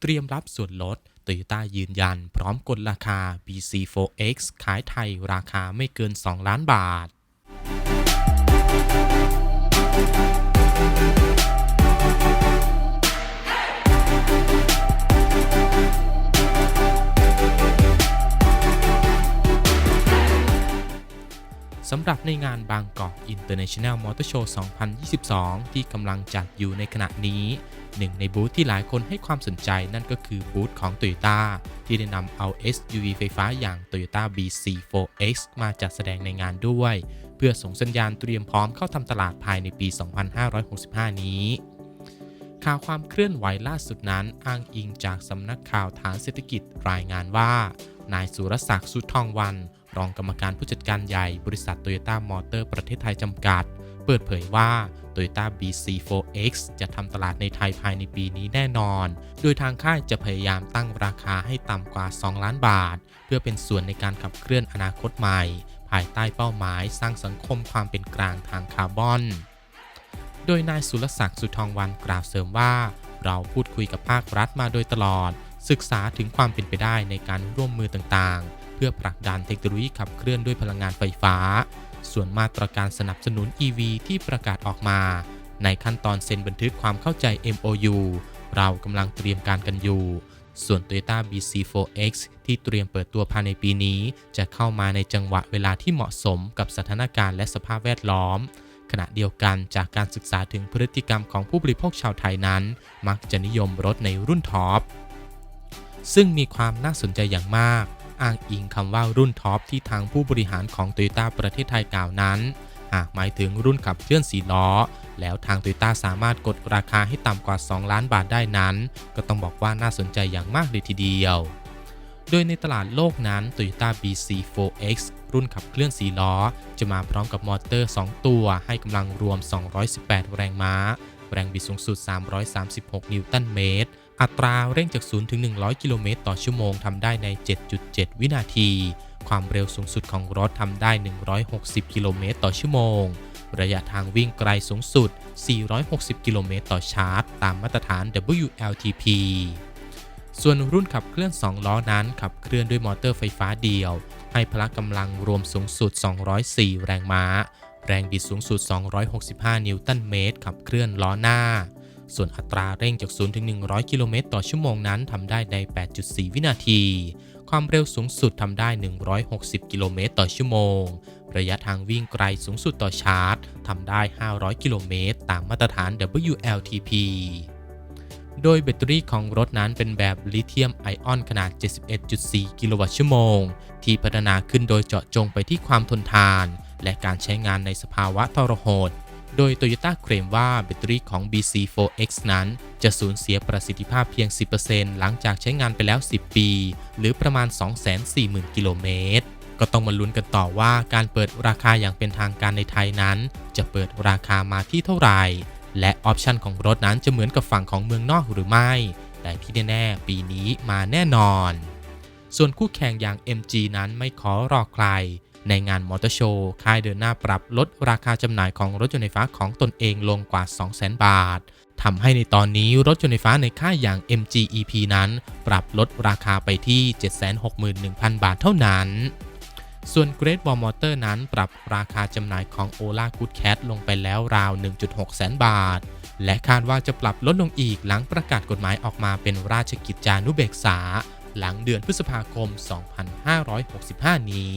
เตรียมรับส่วนลดโตโยต้ายืนยันพร้อมกดราคา BC4X ขายไทยราคาไม่เกิน 2 ล้านบาทำหรับในงานบางกอก International Motor Show 2022 ที่กำลังจัดอยู่ในขณะนี้ หนึ่งในบูธที่หลายคนให้ความสนใจนั่นก็คือบูธของ Toyota ที่ได้นำเอา SUV ไฟฟ้าอย่าง Toyota BC4X มาจัดแสดงในงานด้วย เพื่อส่งสัญญาณเตรียมพร้อมเข้าทำตลาดภายในปี 2565 นี้ข่าวความเคลื่อนไหวล่าสุดนั้นอ้างอิงจากสำนักข่าวฐานเศรษฐกิจรายงานว่า นายสุรศักดิ์สุทองวันรองกรรมการผู้จัดการใหญ่บริษัทโตโยต้ามอเตอร์ประเทศไทยจำกัด เปิดเผยว่า Toyota BC4X จะทำตลาดในไทยภายในปีนี้แน่นอน โดยทางค่ายจะพยายามตั้งราคาให้ต่ำกว่า 2 ล้านบาท เพื่อเป็นส่วนในการขับเคลื่อนอนาคตใหม่ ภายใต้เป้าหมายสร้างสังคมความเป็นกลางทางคาร์บอน โดยนายสุรศักดิ์สุทองวันกล่าวเสริมว่า เราพูดคุยกับภาครัฐมาโดยตลอด ศึกษาถึงความเป็นไปได้ในการร่วมมือต่างๆ พื่อผลักดันเทคโนโลยีขับเคลื่อนด้วยพลังงานไฟฟ้า ส่วนมาตรการสนับสนุน EV ที่ประกาศออกมา ในขั้นตอนเซ็นบันทึกความเข้าใจ MOU เรากำลังเตรียมการกันอยู่ ส่วน Toyota BC4X ที่เตรียมเปิดตัวภายในปีนี้ จะเข้ามาในจังหวะเวลาที่เหมาะสมกับสถานการณ์และสภาพแวดล้อมขณะเดียวกันจากการศึกษาถึงพฤติกรรมของผู้บริโภคชาวไทยนั้น มักจะนิยมรถในรุ่นท็อป ซึ่งมีความน่าสนใจอย่างมาก อ้างอิงคำว่ารุ่นท็อปที่ทางผู้บริหารของ Toyota ประเทศไทยกล่าวนั้น หากหมายถึงรุ่นขับเคลื่อนสีล้อ แล้วทาง Toyota สามารถกดราคาให้ต่ำกว่า 2 ล้านบาทได้นั้น ก็ต้องบอกว่าน่าสนใจอย่างมากเลยทีเดียว โดยในตลาดโลกนั้น Toyota BC4X รุ่นขับเคลื่อน4ล้อ จะมาพร้อมกับมอเตอร์ 2 ตัวให้กำลังรวม 218 แรงม้า แรงบิดสูงสุด 336 นิวตันเมตร อัตราเร่งจาก 0 ถึง 100 กิโลเมตรต่อชั่วโมงทำได้ใน 7.7 วินาที ความเร็วสูงสุดของรถทำได้ 160 กิโลเมตรต่อชั่วโมง ระยะทางวิ่งไกลสูงสุด 460 กิโลเมตรต่อชาร์จ ตามมาตรฐาน WLTP ส่วนรุ่นขับเคลื่อน 2 ล้อนั้น ขับเคลื่อนด้วยมอเตอร์ไฟฟ้าเดียว ให้พละกำลังรวมสูงสุด 204 แรงม้า แรงบิดสูงสุด 265 นิวตันเมตร ขับเคลื่อนล้อหน้า ส่วนอัตราเร่งจาก 0 ถึง 100 กิโลเมตรต่อชั่วโมงนั้นทำได้ใน 8.4 วินาที ความเร็วสูงสุดทำได้ 160 กิโลเมตรต่อชั่วโมง ระยะทางวิ่งไกลสูงสุดต่อชาร์จทำได้ 500 กิโลเมตร ตามมาตรฐาน WLTP โดยแบตเตอรี่ของรถนั้นเป็นแบบลิเธียมไอออนขนาด 71.4 กิโลวัตต์ชั่วโมง ที่พัฒนาขึ้นโดยเจาะจงไปที่ความทนทาน และการใช้งานในสภาวะทรหด โดย Toyota เคลมว่าแบตเตอรี่ของ BC4X นั้น จะสูญเสียประสิทธิภาพเพียง 10%หลังจากใช้งานไปแล้ว 10 ปี หรือประมาณ 240,000 กิโลเมตร ก็ต้องมาลุ้นกันต่อว่าการเปิดราคาอย่างเป็นทางการในไทยนั้น จะเปิดราคามาที่เท่าไหร่ และออปชันของรถนั้นจะเหมือนกับฝั่งของเมืองนอกหรือไม่ แต่ที่แน่ๆปีนี้มาแน่นอนส่วนคู่แข่งอย่าง MG นั้นไม่ขอรอใคร ในงานมอเตอร์โชว์ค่ายเดินหน้าปรับลดราคาจำหน่ายของรถยนต์ไฟฟ้าของตนเองลงกว่า 200,000 บาททำให้ในตอนนี้รถยนต์ไฟฟ้าในค่ายอย่าง MG EP นั้น ปรับลดราคาไปที่ 761,000 บาทเท่านั้น ส่วน Great Wall Motor นั้นปรับราคาจำหน่ายของ Ola Good Cat ลงไปแล้วราว 1.6 แสนบาท และคาดว่าจะปรับลดลงอีกหลังประกาศกฎหมายออกมาเป็นราชกิจจานุเบกษา หลังเดือนพฤษภาคม 2565 นี้